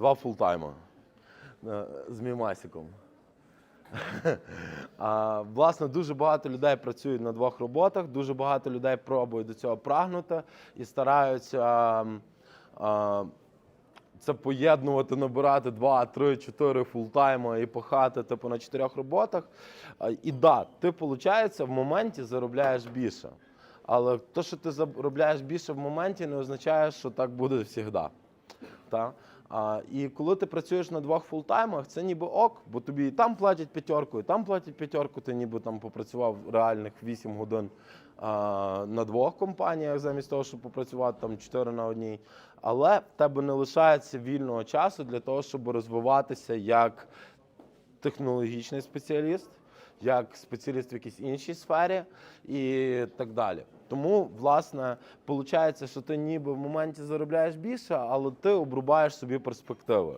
два фултайма е, з мімасиком. А, власне, дуже багато людей працюють на двох роботах, дуже багато людей пробують до цього прагнути і стараються м, а, це поєднувати, набирати 2, 3, 4 фултайма і пахати типу, на чотирьох роботах. А, І да, ти, виходить, в моменті заробляєш більше. Але те, що ти заробляєш більше в моменті, не означає, що так буде завжди. Та? А, і коли ти працюєш на двох фултаймах, це ніби ок, бо тобі і там платять п'ятерку, і там платять п'ятерку, ти ніби там попрацював реальних 8 годин а, на двох компаніях, замість того, щоб попрацювати там 4 на одній. Але в тебе не лишається вільного часу для того, щоб розвиватися як технологічний спеціаліст, як спеціаліст в якійсь іншій сфері і так далі. Тому, власне, виходить, що ти ніби в моменті заробляєш більше, але ти обрубаєш собі перспективи.